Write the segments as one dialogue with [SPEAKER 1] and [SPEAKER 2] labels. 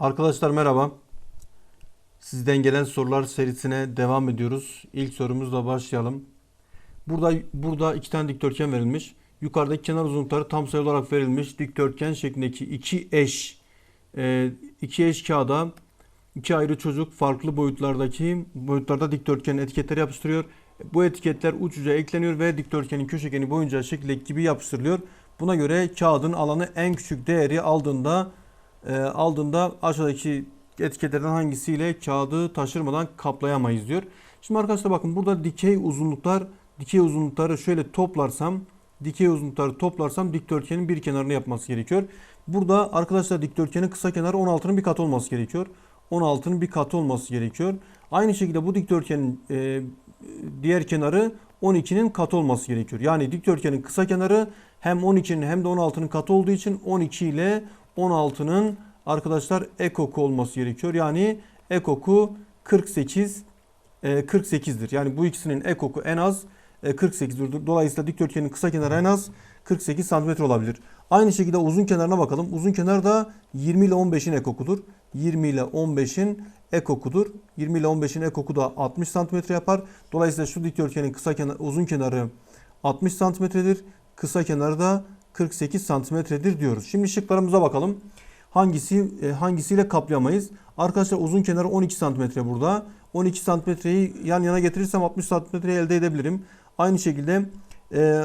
[SPEAKER 1] Arkadaşlar merhaba. Sizden gelen sorular serisine devam ediyoruz. İlk sorumuzla başlayalım. Burada burada iki tane dikdörtgen verilmiş. Yukarıdaki kenar uzunlukları tam sayı olarak verilmiş. Dikdörtgen şeklindeki iki eş e, iki eş kağıda iki ayrı çocuk farklı boyutlardaki boyutlarda dikdörtgen etiketleri yapıştırıyor. Bu etiketler uç uca ekleniyor ve dikdörtgenin köşegeni boyunca şekildeki gibi yapıştırılıyor. Buna göre kağıdın alanı en küçük değeri aldığında e, aldığında aşağıdaki etiketlerden hangisiyle kağıdı taşırmadan kaplayamayız diyor. Şimdi arkadaşlar bakın burada dikey uzunluklar dikey uzunlukları şöyle toplarsam dikey uzunlukları toplarsam dikdörtgenin bir kenarını yapması gerekiyor. Burada arkadaşlar dikdörtgenin kısa kenarı 16'nın bir katı olması gerekiyor. 16'nın bir katı olması gerekiyor. Aynı şekilde bu dikdörtgenin e, diğer kenarı 12'nin katı olması gerekiyor. Yani dikdörtgenin kısa kenarı hem 12'nin hem de 16'nın katı olduğu için 12 ile 16'nın arkadaşlar ekoku olması gerekiyor. Yani ekoku 48 e, 48'dir. Yani bu ikisinin ekoku en az e, 48'dir. Dolayısıyla dikdörtgenin kısa kenarı en az 48 cm olabilir. Aynı şekilde uzun kenarına bakalım. Uzun kenar da 20 ile 15'in ekokudur. 20 ile 15'in ekokudur. 20 ile 15'in ekoku da 60 cm yapar. Dolayısıyla şu dikdörtgenin kısa kenar, uzun kenarı 60 cm'dir. Kısa kenarı da 48 cm'dir diyoruz. Şimdi şıklarımıza bakalım. Hangisi e, hangisiyle kaplayamayız? Arkadaşlar uzun kenarı 12 cm burada. 12 cm'yi yan yana getirirsem 60 cm'yi elde edebilirim. Aynı şekilde e,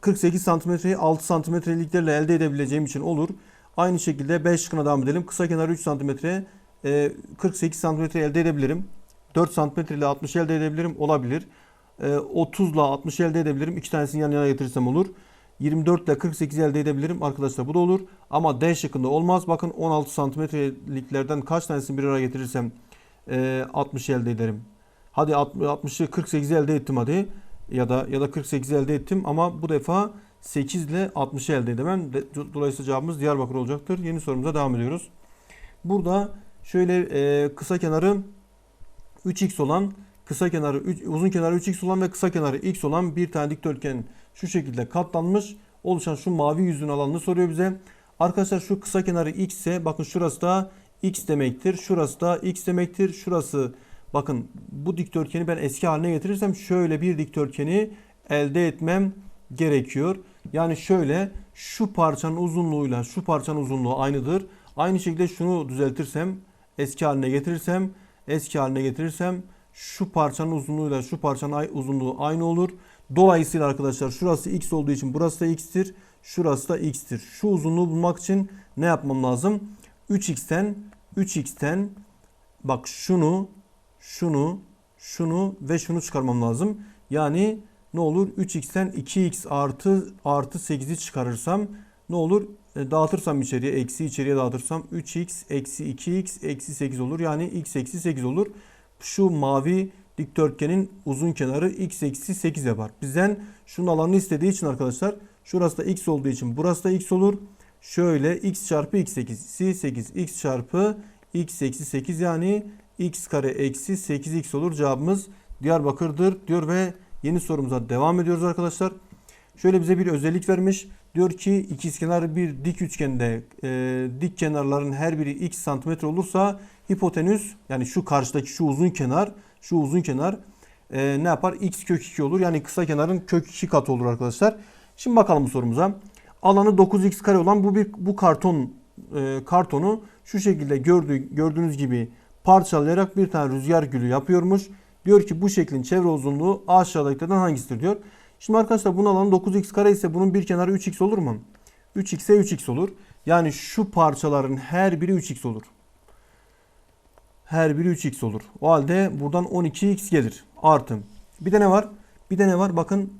[SPEAKER 1] 48 santimetreyi 6 santimetreliklerle elde edebileceğim için olur. Aynı şekilde 5 şıkkına devam edelim. Kısa kenarı 3 santimetre, e, 48 santimetre elde edebilirim. 4 santimetre ile 60 elde edebilirim. Olabilir. E, 30 ile 60 elde edebilirim. İki tanesini yan yana getirirsem olur. 24 ile 48 elde edebilirim. Arkadaşlar bu da olur. Ama D şıkkında olmaz. Bakın 16 santimetreliklerden kaç tanesini bir araya getirirsem e, 60 elde ederim. Hadi 60'ı 48 elde ettim hadi ya da ya da 48 elde ettim ama bu defa 8 ile 60'ı elde edemem. De- Dolayısıyla cevabımız Diyarbakır olacaktır. Yeni sorumuza devam ediyoruz. Burada şöyle e, kısa kenarı 3x olan, kısa kenarı 3, uzun kenarı 3x olan ve kısa kenarı x olan bir tane dikdörtgen şu şekilde katlanmış. Oluşan şu mavi yüzün alanını soruyor bize. Arkadaşlar şu kısa kenarı x ise bakın şurası da x demektir. Şurası da x demektir. Şurası Bakın bu dikdörtgeni ben eski haline getirirsem şöyle bir dikdörtgeni elde etmem gerekiyor. Yani şöyle şu parçanın uzunluğuyla şu parçanın uzunluğu aynıdır. Aynı şekilde şunu düzeltirsem eski haline getirirsem eski haline getirirsem şu parçanın uzunluğuyla şu parçanın uzunluğu aynı olur. Dolayısıyla arkadaşlar şurası x olduğu için burası da x'tir. Şurası da x'tir. Şu uzunluğu bulmak için ne yapmam lazım? 3x'ten 3x'ten bak şunu şunu, şunu ve şunu çıkarmam lazım. Yani ne olur? 3x'ten 2x artı artı 8'i çıkarırsam ne olur? E, dağıtırsam içeriye, eksi içeriye dağıtırsam 3x eksi 2x eksi 8 olur. Yani x eksi 8 olur. Şu mavi dikdörtgenin uzun kenarı x eksi 8 yapar. Bizden şunun alanını istediği için arkadaşlar şurası da x olduğu için burası da x olur. Şöyle x çarpı x 8, 8 x çarpı x eksi 8 yani x kare eksi 8x olur. Cevabımız Diyarbakır'dır diyor ve yeni sorumuza devam ediyoruz arkadaşlar. Şöyle bize bir özellik vermiş. Diyor ki ikizkenar bir dik üçgende e, dik kenarların her biri x santimetre olursa hipotenüs yani şu karşıdaki şu uzun kenar şu uzun kenar e, ne yapar? x kök 2 olur. Yani kısa kenarın kök 2 katı olur arkadaşlar. Şimdi bakalım sorumuza. Alanı 9x kare olan bu bir bu karton e, kartonu şu şekilde gördüğü, gördüğünüz gibi parçalayarak bir tane rüzgar gülü yapıyormuş. Diyor ki bu şeklin çevre uzunluğu aşağıdakilerden hangisidir diyor. Şimdi arkadaşlar bunun alanı 9x kare ise bunun bir kenarı 3x olur mu? 3x'e 3x olur. Yani şu parçaların her biri 3x olur. Her biri 3x olur. O halde buradan 12x gelir. Artı. Bir de ne var? Bir de ne var? Bakın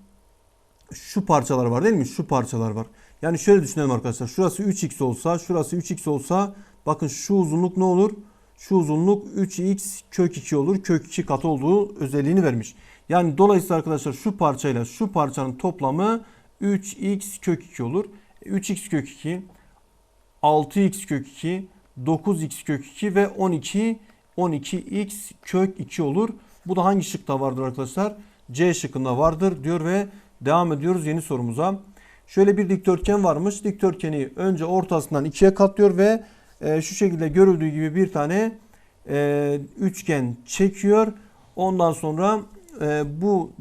[SPEAKER 1] şu parçalar var değil mi? Şu parçalar var. Yani şöyle düşünelim arkadaşlar. Şurası 3x olsa, şurası 3x olsa bakın şu uzunluk ne olur? Şu uzunluk 3x kök 2 olur. Kök 2 katı olduğu özelliğini vermiş. Yani dolayısıyla arkadaşlar şu parçayla şu parçanın toplamı 3x kök 2 olur. 3x kök 2, 6x kök 2, 9x kök 2 ve 12 12x kök 2 olur. Bu da hangi şıkta vardır arkadaşlar? C şıkkında vardır diyor ve devam ediyoruz yeni sorumuza. Şöyle bir dikdörtgen varmış. Dikdörtgeni önce ortasından ikiye katlıyor ve e, şu şekilde görüldüğü gibi bir tane e, üçgen çekiyor. Ondan sonra e, bu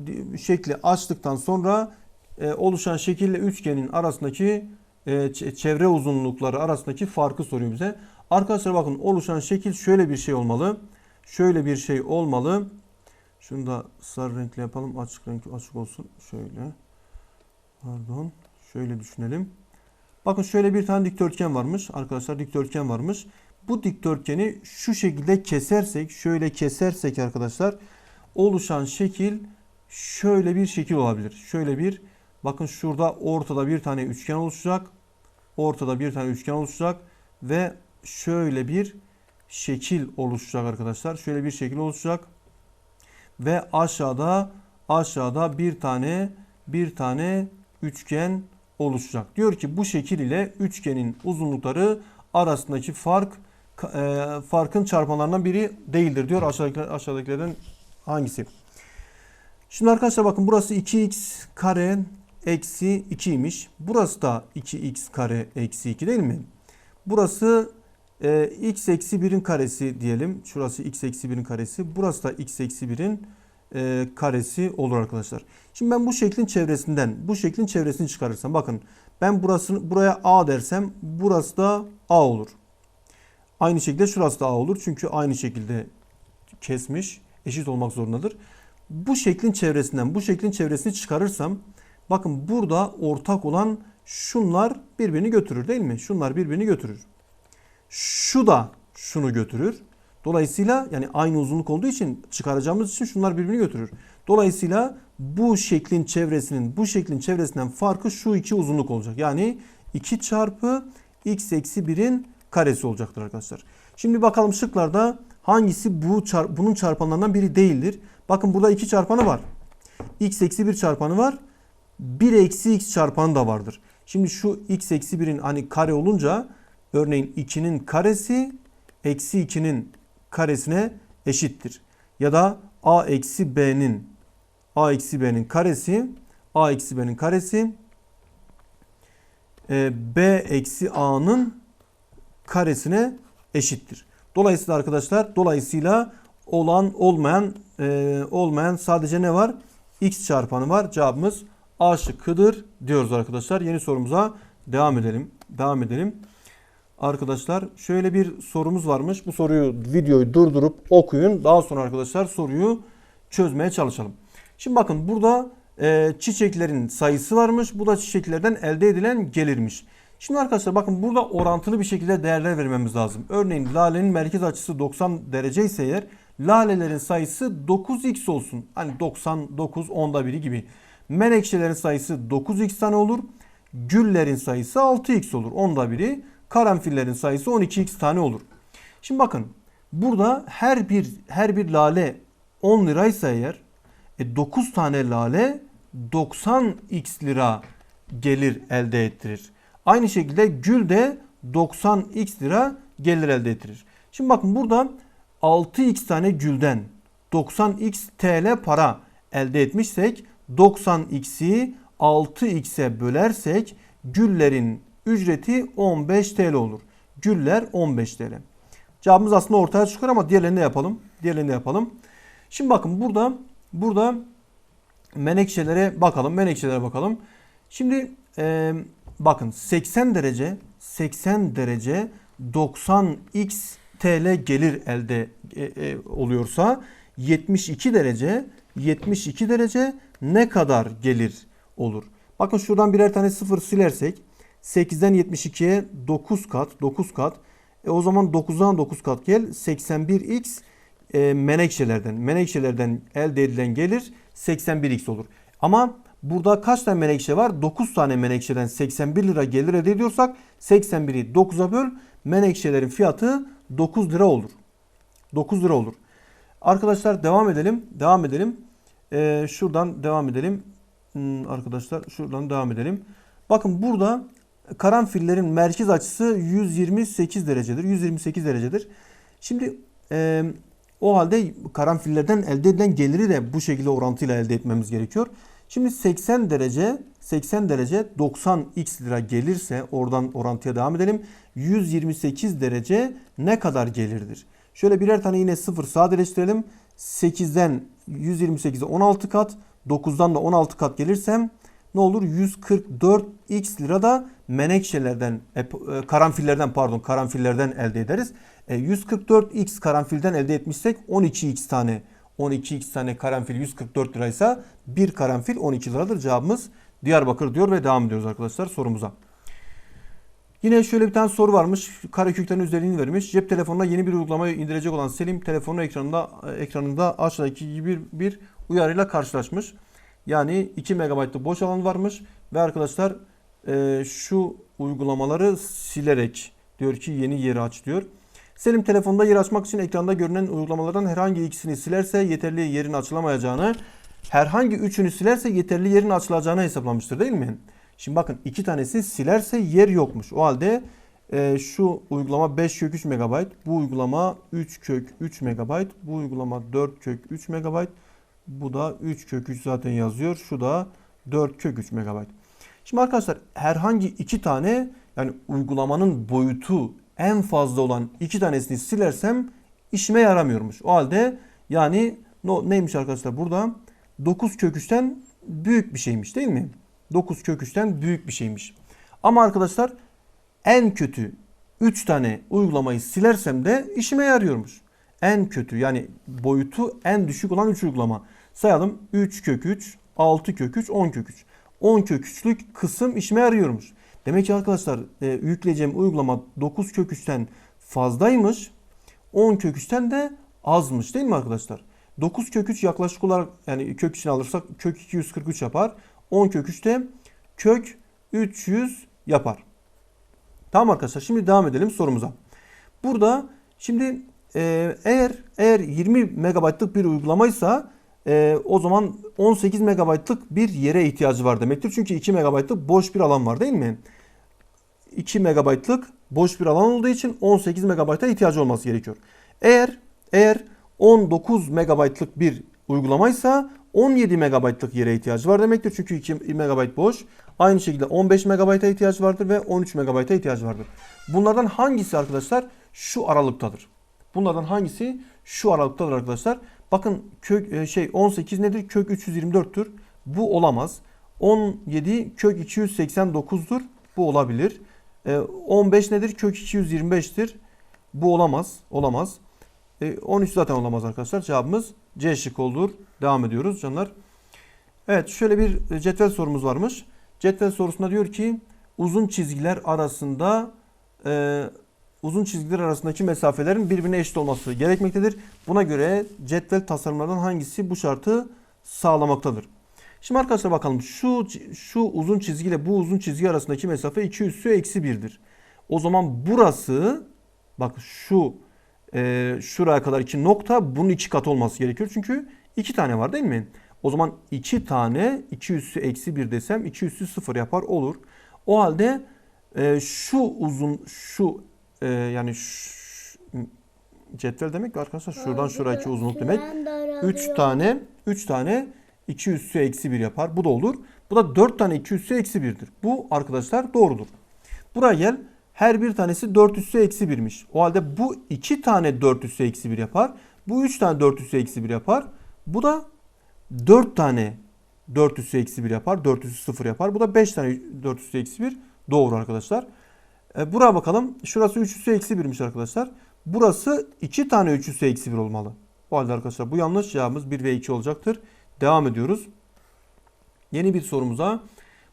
[SPEAKER 1] şekli açtıktan sonra e, oluşan şekille üçgenin arasındaki e, çevre uzunlukları arasındaki farkı soruyor bize. Arkadaşlar bakın oluşan şekil şöyle bir şey olmalı. Şöyle bir şey olmalı. Şunu da sarı renkle yapalım. Açık renk açık olsun. Şöyle. Pardon. Şöyle düşünelim. Bakın şöyle bir tane dikdörtgen varmış. Arkadaşlar dikdörtgen varmış. Bu dikdörtgeni şu şekilde kesersek, şöyle kesersek arkadaşlar oluşan şekil şöyle bir şekil olabilir. Şöyle bir bakın şurada ortada bir tane üçgen oluşacak. Ortada bir tane üçgen oluşacak ve şöyle bir şekil oluşacak arkadaşlar. Şöyle bir şekil oluşacak. Ve aşağıda aşağıda bir tane bir tane üçgen oluşacak. Diyor ki bu şekil ile üçgenin uzunlukları arasındaki fark e, farkın çarpanlarından biri değildir diyor aşağıdakiler, aşağıdakilerden hangisi? Şimdi arkadaşlar bakın burası 2x kare eksi 2'ymiş. Burası da 2x kare eksi 2 değil mi? Burası e, x eksi 1'in karesi diyelim. Şurası x eksi 1'in karesi. Burası da x eksi 1'in e, karesi olur arkadaşlar. Şimdi ben bu şeklin çevresinden bu şeklin çevresini çıkarırsam bakın ben burasını buraya a dersem burası da a olur. Aynı şekilde şurası da a olur. Çünkü aynı şekilde kesmiş. Eşit olmak zorundadır. Bu şeklin çevresinden bu şeklin çevresini çıkarırsam bakın burada ortak olan şunlar birbirini götürür değil mi? Şunlar birbirini götürür. Şu da şunu götürür. Dolayısıyla yani aynı uzunluk olduğu için çıkaracağımız için şunlar birbirini götürür. Dolayısıyla bu şeklin çevresinin bu şeklin çevresinden farkı şu iki uzunluk olacak. Yani 2 çarpı x eksi 1'in karesi olacaktır arkadaşlar. Şimdi bakalım şıklarda hangisi bu çar- bunun çarpanlarından biri değildir. Bakın burada 2 çarpanı var. x eksi 1 çarpanı var. 1 eksi x çarpanı da vardır. Şimdi şu x eksi 1'in hani kare olunca örneğin 2'nin karesi eksi 2'nin karesine eşittir. Ya da a eksi b'nin a eksi b'nin karesi a eksi b'nin karesi e, b eksi a'nın karesine eşittir. Dolayısıyla arkadaşlar dolayısıyla olan olmayan e, olmayan sadece ne var? x çarpanı var. Cevabımız A şıkkıdır diyoruz arkadaşlar. Yeni sorumuza devam edelim. Devam edelim. Arkadaşlar şöyle bir sorumuz varmış. Bu soruyu videoyu durdurup okuyun. Daha sonra arkadaşlar soruyu çözmeye çalışalım. Şimdi bakın burada e, çiçeklerin sayısı varmış. Bu da çiçeklerden elde edilen gelirmiş. Şimdi arkadaşlar bakın burada orantılı bir şekilde değerler vermemiz lazım. Örneğin lalenin merkez açısı 90 derece ise eğer lalelerin sayısı 9x olsun. Hani 99 onda biri gibi. Menekşelerin sayısı 9x tane olur. Güllerin sayısı 6x olur. Onda biri. Karanfillerin sayısı 12x tane olur. Şimdi bakın burada her bir her bir lale 10 liraysa eğer e 9 tane lale 90x lira gelir elde ettirir. Aynı şekilde gül de 90x lira gelir elde ettirir. Şimdi bakın burada 6x tane gülden 90x TL para elde etmişsek 90x'i 6x'e bölersek güllerin ücreti 15 TL olur. Güller 15 TL. Cevabımız aslında ortaya çıkıyor ama diğerlerini yapalım. Diğerlerini yapalım. Şimdi bakın burada burada menekşelere bakalım. Menekşelere bakalım. Şimdi e, bakın 80 derece 80 derece 90x TL gelir elde e, e, oluyorsa 72 derece 72 derece ne kadar gelir olur? Bakın şuradan birer tane sıfır silersek 8'den 72'ye 9 kat 9 kat e o zaman 9'dan 9 kat gel 81x e, menekşelerden menekşelerden elde edilen gelir 81x olur. Ama burada kaç tane menekşe var? 9 tane menekşeden 81 lira gelir elde ediyorsak 81'i 9'a böl menekşelerin fiyatı 9 lira olur. 9 lira olur. Arkadaşlar devam edelim. Devam edelim. Ee, şuradan devam edelim. Hmm, arkadaşlar şuradan devam edelim. Bakın burada karanfillerin merkez açısı 128 derecedir. 128 derecedir. Şimdi e, o halde karanfillerden elde edilen geliri de bu şekilde orantıyla elde etmemiz gerekiyor. Şimdi 80 derece 80 derece 90 x lira gelirse oradan orantıya devam edelim. 128 derece ne kadar gelirdir? Şöyle birer tane yine sıfır sadeleştirelim. 8'den 128'e 16 kat, 9'dan da 16 kat gelirsem ne olur? 144 x lira da menekşelerden, e, e, karanfillerden pardon karanfillerden elde ederiz. E, 144 x karanfilden elde etmişsek 12 x tane 12 x tane karanfil 144 liraysa bir karanfil 12 liradır cevabımız. Diyarbakır diyor ve devam ediyoruz arkadaşlar sorumuza. Yine şöyle bir tane soru varmış. Kareköklerin özelliğini vermiş. Cep telefonuna yeni bir uygulamayı indirecek olan Selim telefonu ekranında ekranında aşağıdaki gibi bir uyarıyla karşılaşmış. Yani 2 MB'lık boş alan varmış ve arkadaşlar e, şu uygulamaları silerek diyor ki yeni yeri aç diyor. Selim telefonda yer açmak için ekranda görünen uygulamalardan herhangi ikisini silerse yeterli yerin açılamayacağını, herhangi üçünü silerse yeterli yerin açılacağını hesaplamıştır değil mi? Şimdi bakın iki tanesi silerse yer yokmuş. O halde e, şu uygulama 5 kök 3 MB, bu uygulama 3 kök 3 MB, bu uygulama 4 kök 3 MB, bu da 3 kök 3 zaten yazıyor. Şu da 4 kök 3 MB. Şimdi arkadaşlar herhangi iki tane yani uygulamanın boyutu en fazla olan iki tanesini silersem işime yaramıyormuş. O halde yani no, neymiş arkadaşlar burada 9 kök 3'ten büyük bir şeymiş değil mi? 9 kök 3'ten büyük bir şeymiş. Ama arkadaşlar en kötü 3 tane uygulamayı silersem de işime yarıyormuş. En kötü yani boyutu en düşük olan 3 uygulama. Sayalım 3 kök 3, 6 kök 3, 10 kök 3. 10 kök 3'lük kısım işime yarıyormuş. Demek ki arkadaşlar e, yükleyeceğim uygulama 9 kök 3'ten fazlaymış. 10 kök 3'ten de azmış değil mi arkadaşlar? 9 kök 3 yaklaşık olarak yani kök için alırsak kök 243 yapar. 10 kök 3 de kök 300 yapar. Tamam arkadaşlar şimdi devam edelim sorumuza. Burada şimdi e, eğer eğer 20 megabaytlık bir uygulamaysa e, o zaman 18 megabaytlık bir yere ihtiyacı var demektir. Çünkü 2 megabaytlık boş bir alan var değil mi? 2 megabaytlık boş bir alan olduğu için 18 megabayta ihtiyacı olması gerekiyor. Eğer eğer 19 megabaytlık bir uygulamaysa 17 megabaytlık yere ihtiyacı var demektir. Çünkü 2 megabayt boş. Aynı şekilde 15 megabayta ihtiyacı vardır ve 13 megabayta ihtiyacı vardır. Bunlardan hangisi arkadaşlar şu aralıktadır? Bunlardan hangisi şu aralıktadır arkadaşlar? Bakın kök e, şey 18 nedir? Kök 324'tür. Bu olamaz. 17 kök 289'dur. Bu olabilir. 15 nedir? Kök 225'tir. Bu olamaz. Olamaz. 13 zaten olamaz arkadaşlar. Cevabımız C şık olur. Devam ediyoruz canlar. Evet şöyle bir cetvel sorumuz varmış. Cetvel sorusunda diyor ki uzun çizgiler arasında e, uzun çizgiler arasındaki mesafelerin birbirine eşit olması gerekmektedir. Buna göre cetvel tasarımlardan hangisi bu şartı sağlamaktadır? Şimdi arkadaşlar bakalım şu şu uzun çizgi ile bu uzun çizgi arasındaki mesafe 2 üssü eksi 1'dir. O zaman burası bak şu e, şuraya kadar iki nokta bunun iki katı olması gerekiyor. Çünkü iki tane var değil mi? O zaman iki tane 2 üssü eksi 1 desem 2 üssü 0 yapar olur. O halde e, şu uzun şu e, yani cetvel demek ki arkadaşlar şuradan şuraya iki uzunluk demek. 3 tane 3 tane 2 üssü eksi 1 yapar. Bu da olur. Bu da 4 tane 2 üssü eksi 1'dir. Bu arkadaşlar doğrudur. Buraya gel. Her bir tanesi 4 üssü eksi 1'miş. O halde bu 2 tane 4 üssü eksi 1 yapar. Bu 3 tane 4 üssü eksi 1 yapar. Bu da 4 tane 4 üssü eksi 1 yapar. 4 üssü 0 yapar. Bu da 5 tane 4 üssü eksi 1. Doğru arkadaşlar. E, buraya bakalım. Şurası 3 üssü eksi 1'miş arkadaşlar. Burası 2 tane 3 üssü eksi 1 olmalı. O halde arkadaşlar bu yanlış cevabımız 1 ve 2 olacaktır. Devam ediyoruz. Yeni bir sorumuza.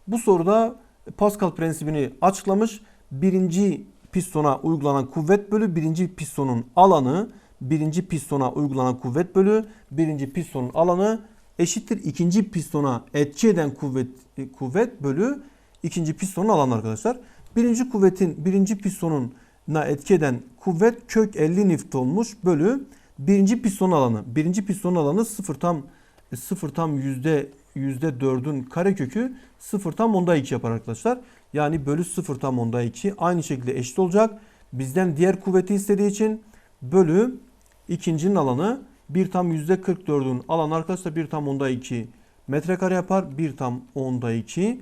[SPEAKER 1] Bu soruda Pascal prensibini açıklamış. Birinci pistona uygulanan kuvvet bölü birinci pistonun alanı birinci pistona uygulanan kuvvet bölü birinci pistonun alanı eşittir ikinci pistona etki eden kuvvet kuvvet bölü ikinci pistonun alanı arkadaşlar. Birinci kuvvetin birinci pistonuna etki eden kuvvet kök 50 Newton'muş bölü birinci piston alanı. Birinci piston alanı 0 tam 0 tam yüzde yüzde 4'ün karekökü 0 tam onda 2 yapar arkadaşlar. Yani bölü 0 tam onda 2 aynı şekilde eşit olacak. Bizden diğer kuvveti istediği için bölü ikincinin alanı 1 tam yüzde 44'ün alanı arkadaşlar 1 tam onda 2 metrekare yapar. 1 tam onda 2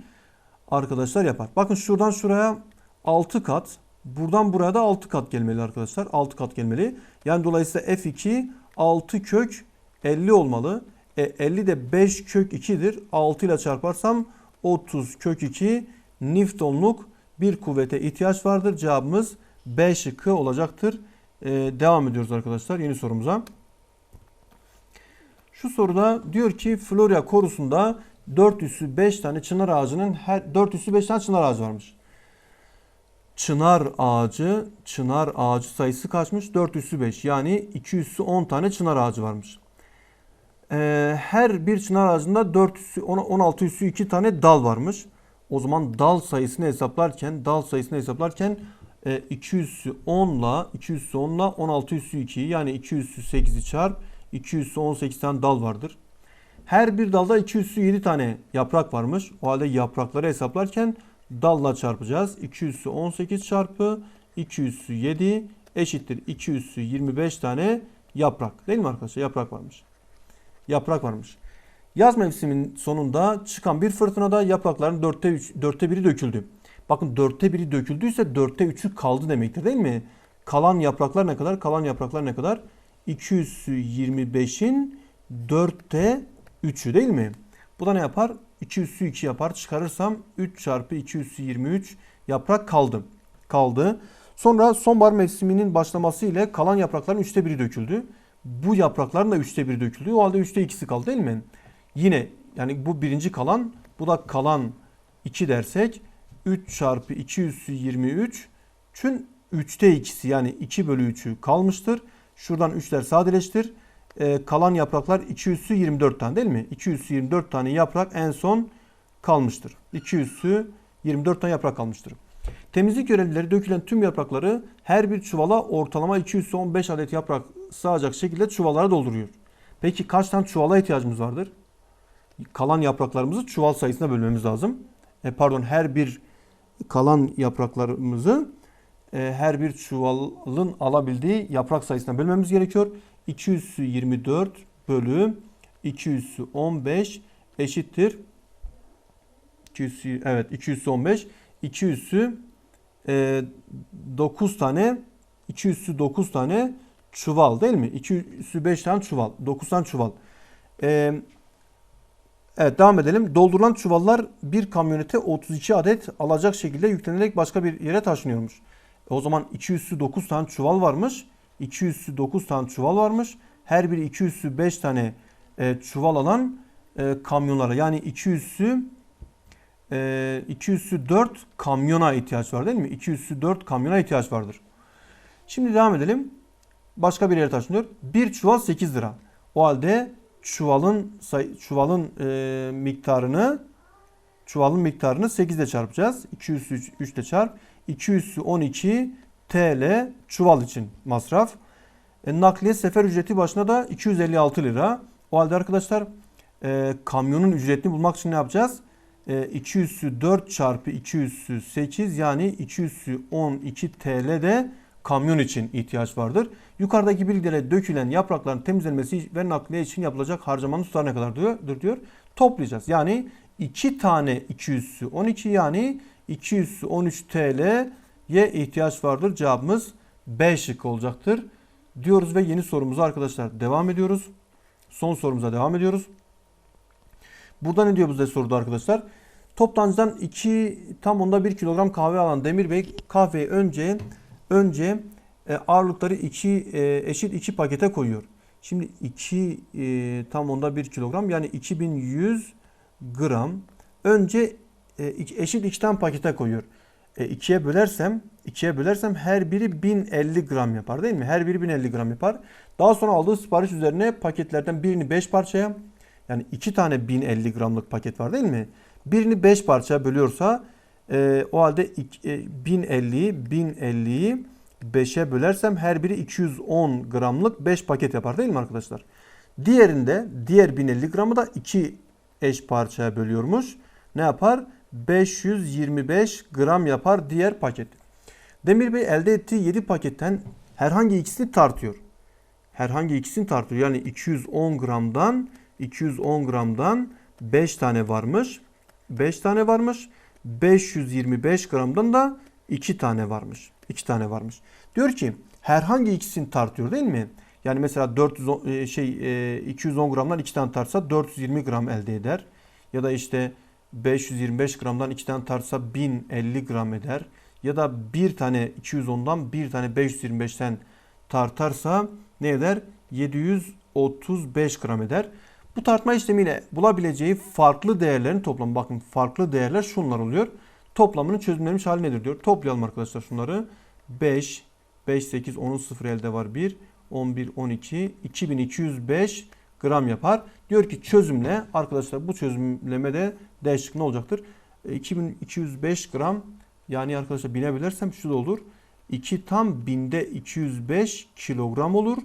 [SPEAKER 1] arkadaşlar yapar. Bakın şuradan şuraya 6 kat. Buradan buraya da 6 kat gelmeli arkadaşlar. 6 kat gelmeli. Yani dolayısıyla F2 6 kök 50 olmalı. E, 50 de 5 kök 2'dir. 6 ile çarparsam 30 kök 2 Newton'luk bir kuvvete ihtiyaç vardır. Cevabımız B şıkkı olacaktır. E, devam ediyoruz arkadaşlar yeni sorumuza. Şu soruda diyor ki Florya korusunda 4 üssü 5 tane çınar ağacının her 4 üssü 5 tane çınar ağacı varmış. Çınar ağacı, çınar ağacı sayısı kaçmış? 4 üssü 5 yani 2 üssü 10 tane çınar ağacı varmış. Ee, her bir çınar ağacında 4 üssü 16 üssü 2 tane dal varmış. O zaman dal sayısını hesaplarken, dal sayısını hesaplarken e, 2 üssü 10 ile 2 üssü 10 ile 16 üssü 2'yi yani 2 üssü 8'i çarp 2 üssü 18 tane dal vardır. Her bir dalda 2 üssü 7 tane yaprak varmış. O halde yaprakları hesaplarken dalla çarpacağız. 2 üssü 18 çarpı 2 üssü 7 eşittir 2 üssü 25 tane yaprak. Değil mi arkadaşlar? Yaprak varmış. Yaprak varmış. Yaz mevsiminin sonunda çıkan bir fırtınada yaprakların dörtte, üç, dörtte biri döküldü. Bakın dörtte biri döküldüyse dörtte üçü kaldı demektir değil mi? Kalan yapraklar ne kadar? Kalan yapraklar ne kadar? 225'in dörtte 3'ü değil mi? Bu da ne yapar? 2 üssü 2 yapar. Çıkarırsam 3 çarpı 2 üssü 23 yaprak kaldı. Kaldı. Sonra sonbahar mevsiminin başlaması ile kalan yaprakların 3'te 1'i döküldü. Bu yaprakların da 3'te 1'i döküldü. O halde 3'te 2'si kaldı değil mi? Yine yani bu birinci kalan bu da kalan 2 dersek 3 çarpı 2 üssü 23 çün 3'te 2'si yani 2 bölü 3'ü kalmıştır. Şuradan 3'ler sadeleştir. Ee, kalan yapraklar 2 üssü 24 tane değil mi? 2 üssü 24 tane yaprak en son kalmıştır. 2 üssü 24 tane yaprak kalmıştır. Temizlik görevlileri dökülen tüm yaprakları her bir çuvala ortalama 2 üssü 15 adet yaprak sığacak şekilde çuvallara dolduruyor. Peki kaç tane çuvala ihtiyacımız vardır? Kalan yapraklarımızı çuval sayısına bölmemiz lazım. E, pardon her bir kalan yapraklarımızı e, her bir çuvalın alabildiği yaprak sayısına bölmemiz gerekiyor. 2 üssü 24 bölü 2 üssü 15 eşittir. 2 üssü, evet 2 üssü 15. 2 üssü e, 9 tane 2 üssü 9 tane çuval değil mi? 2 üssü 5 tane çuval. 9 tane çuval. E, evet devam edelim. Doldurulan çuvallar bir kamyonete 32 adet alacak şekilde yüklenerek başka bir yere taşınıyormuş. E, o zaman 2 üssü 9 tane çuval varmış. 2 üssü 9 tane çuval varmış. Her biri 2 üssü 5 tane e, çuval alan e, kamyonlara yani 2 üssü e, 2 üssü 4 kamyona ihtiyaç var değil mi? 2 üssü 4 kamyona ihtiyaç vardır. Şimdi devam edelim. Başka bir yere taşınıyor. Bir çuval 8 lira. O halde çuvalın çuvalın e, miktarını çuvalın miktarını 8 ile çarpacağız. 2 üssü 3, 3 ile çarp. 2 üssü 12 TL çuval için masraf. E, nakliye sefer ücreti başına da 256 lira. O halde arkadaşlar e, kamyonun ücretini bulmak için ne yapacağız? E, 2 üssü 4 çarpı 2 üssü 8 yani 2 üssü 12 TL de kamyon için ihtiyaç vardır. Yukarıdaki bilgilere dökülen yaprakların temizlenmesi ve nakliye için yapılacak harcamanın tutarı ne kadar diyor, diyor. Toplayacağız. Yani 2 tane 2 üssü 12 yani 2 üssü 13 TL ye ihtiyaç vardır. Cevabımız B şıkkı olacaktır. Diyoruz ve yeni sorumuza arkadaşlar devam ediyoruz. Son sorumuza devam ediyoruz. Burada ne diyor bize soruda arkadaşlar? Toptancıdan 2 tam onda 1 kilogram kahve alan Demir Bey kahveyi önce önce e, ağırlıkları 2 e, eşit 2 pakete koyuyor. Şimdi 2 e, tam onda 1 kilogram yani 2100 gram önce eşit 2 tane pakete koyuyor. E, ikiye bölersem ikiye bölersem her biri 1050 gram yapar değil mi? Her biri 1050 gram yapar. Daha sonra aldığı sipariş üzerine paketlerden birini 5 parçaya yani 2 tane 1050 gramlık paket var değil mi? Birini 5 parçaya bölüyorsa e, o halde e, 1050'yi 1050'yi 5'e bölersem her biri 210 gramlık 5 paket yapar değil mi arkadaşlar? Diğerinde diğer 1050 gramı da 2 eş parçaya bölüyormuş. Ne yapar? 525 gram yapar diğer paket. Demir Bey elde ettiği 7 paketten herhangi ikisini tartıyor. Herhangi ikisini tartıyor. Yani 210 gramdan 210 gramdan 5 tane varmış. 5 tane varmış. 525 gramdan da 2 tane varmış. 2 tane varmış. Diyor ki herhangi ikisini tartıyor değil mi? Yani mesela 400 e, şey e, 210 gramdan 2 tane tartsa 420 gram elde eder. Ya da işte 525 gramdan 2 tane tartsa 1050 gram eder. Ya da bir tane 210'dan bir tane 525'ten tartarsa ne eder? 735 gram eder. Bu tartma işlemiyle bulabileceği farklı değerlerin toplamı. Bakın farklı değerler şunlar oluyor. Toplamının çözümlenmiş hali nedir diyor. Toplayalım arkadaşlar şunları. 5, 5, 8, 10'un 0 elde var 1, 11, 12, 2205 gram yapar. Diyor ki çözümle arkadaşlar bu çözümlemede değişik ne olacaktır? E, 2205 gram yani arkadaşlar binebilirsem şu da olur. 2 tam binde 205 kilogram olur.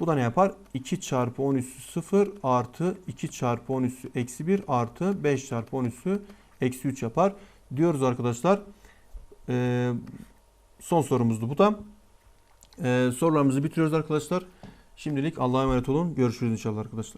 [SPEAKER 1] Bu da ne yapar? 2 çarpı 10 üssü 0 artı 2 çarpı 10 üssü eksi 1 artı 5 çarpı 10 üssü eksi 3 yapar. Diyoruz arkadaşlar. Ee, son sorumuzdu bu da. Ee, sorularımızı bitiriyoruz arkadaşlar. Şimdilik Allah'a emanet olun. Görüşürüz inşallah arkadaşlar.